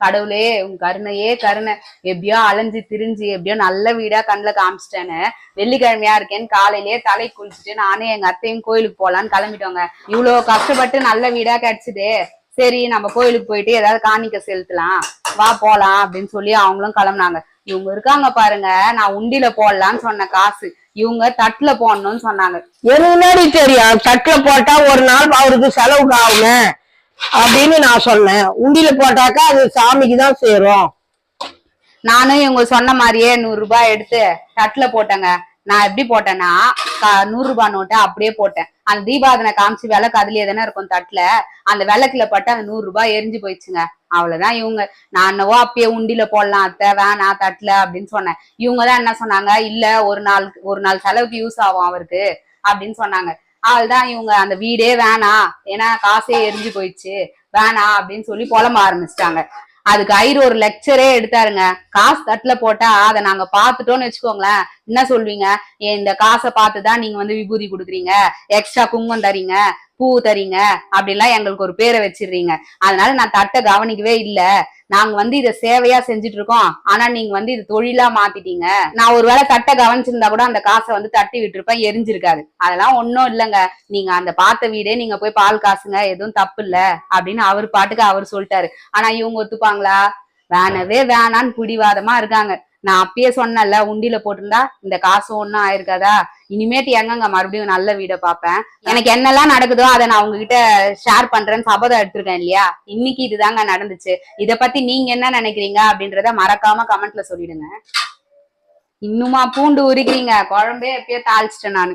கடவுளே உன் கருணையே கருணை. எப்படியோ அலைஞ்சு திரிஞ்சு எப்படியோ நல்ல வீடா கண்ணுல காமிச்சிட்டேன்னு வெள்ளிக்கிழமையா இருக்கேன்னு காலையிலேயே தலை குளிச்சுட்டு நானே எங்க அத்தையும் கோயிலுக்கு போலான்னு கிளம்பிட்டோங்க. இவ்வளவு கஷ்டப்பட்டு நல்ல வீடா கிடைச்சதே. சரி நம்ம கோயிலுக்கு போயிட்டு ஏதாவது காணிக்க செலுத்தலாம். வா போலாம் அப்படின்னு சொல்லி அவங்களும் கிளம்புனாங்க. இவங்க இருக்காங்க பாருங்க நான் உண்டியில போடலான்னு சொன்ன காசு. இவங்க தட்டுல போடணும்னு சொன்னாங்க. எனக்கு முன்னாடி தெரியும்? தட்டுல போட்டா ஒரு நாள் அவருக்கு செலவுக்கு ஆகுங்க அப்படின்னு நான் சொன்னேன். உண்டியில போட்டாக்கா அது சாமிக்கு தான் சேரும். நானும் இவங்க சொன்ன மாதிரியே நூறு ரூபாய் எடுத்து தட்டுல போட்டேங்க. நான் எப்படி போட்டேன்னா நூறு ரூபாய் நோட்டை அப்படியே போட்டேன். அந்த தீபாவதனை காமிச்சு விளக்கு அதுலயே தானே இருக்கும் தட்டுல. அந்த விளக்குல பட்டு அந்த நூறு ரூபாய் எரிஞ்சு போயிடுச்சுங்க. அவ்வளவுதான் இவங்க. நான் என்னவோ அப்பயே உண்டியில போடலாம் அத்தை வேணாம் தட்டுல அப்படின்னு சொன்னேன். இவங்க தான் என்ன சொன்னாங்க? இல்ல ஒரு நாள் ஒரு நாள் செலவுக்கு யூஸ் ஆகும் அவருக்கு அப்படின்னு சொன்னாங்க. அவள்தான் இவங்க அந்த வீடே வேணாம் ஏன்னா காசே எரிஞ்சு போயிடுச்சு. வேணாம் அப்படின்னு சொல்லி புலம்ப ஆரம்பிச்சிட்டாங்க. அதுக்கு ஐயர் ஒரு லெக்சரே எடுத்தாருங்க. காசு தட்டுல போட்டா அதை நாங்க பாத்துட்டோம்னு வச்சுக்கோங்களேன். என்ன சொல்வீங்க? ஏன் இந்த காசை பார்த்துதான் நீங்க வந்து விபூதி கொடுக்குறீங்க. எக்ஸ்ட்ரா குங்குமம் தரீங்க. பூ தரீங்க அப்படிலாம் எங்களுக்கு ஒரு பேரை வச்சிடுறீங்க. அதனால நான் தட்டை கவனிக்கவே இல்லை. நாங்க வந்து இதை சேவையா செஞ்சுட்டு இருக்கோம் ஆனா நீங்க வந்து இது தொழிலா மாத்திட்டீங்க. நான் ஒருவேளை தட்டை கவனிச்சிருந்தா கூட அந்த காசை வந்து தட்டி விட்டுருப்பேன் எரிஞ்சிருக்காது. அதெல்லாம் ஒன்னும் இல்லைங்க. நீங்க அந்த பார்த்த வீடே நீங்க போய் பால் காசுங்க எதுவும் தப்பு இல்ல அப்படின்னு அவர் பாட்டுக்கு அவர் சொல்லிட்டாரு. ஆனா இவங்க ஒத்துப்பாங்களா? வேணவே வேணான்னு பிடிவாதமா இருக்காங்க. நான் அப்பயே சொன்னேன்ல உண்டியில போட்டிருந்தா இந்த காசு ஒண்ணும் ஆயிருக்காதா? இனிமேட்டு எங்கங்க மறுபடியும் நல்ல வீடை பார்ப்பேன்? எனக்கு என்னெல்லாம் நடக்குதோ அதை நான் உங்ககிட்ட ஷேர் பண்றேன்னு சபதம் எடுத்திருக்கேன் இல்லையா? இன்னைக்கு இதுதாங்க நடந்துச்சு. இத பத்தி நீங்க என்ன நினைக்கிறீங்க அப்படின்றத மறக்காம கமெண்ட்ல சொல்லிடுங்க. இன்னுமா பூண்டு உரிக்கிறீங்க குழம்பே எப்பயோ தாளிச்சிட்டேன் நானு.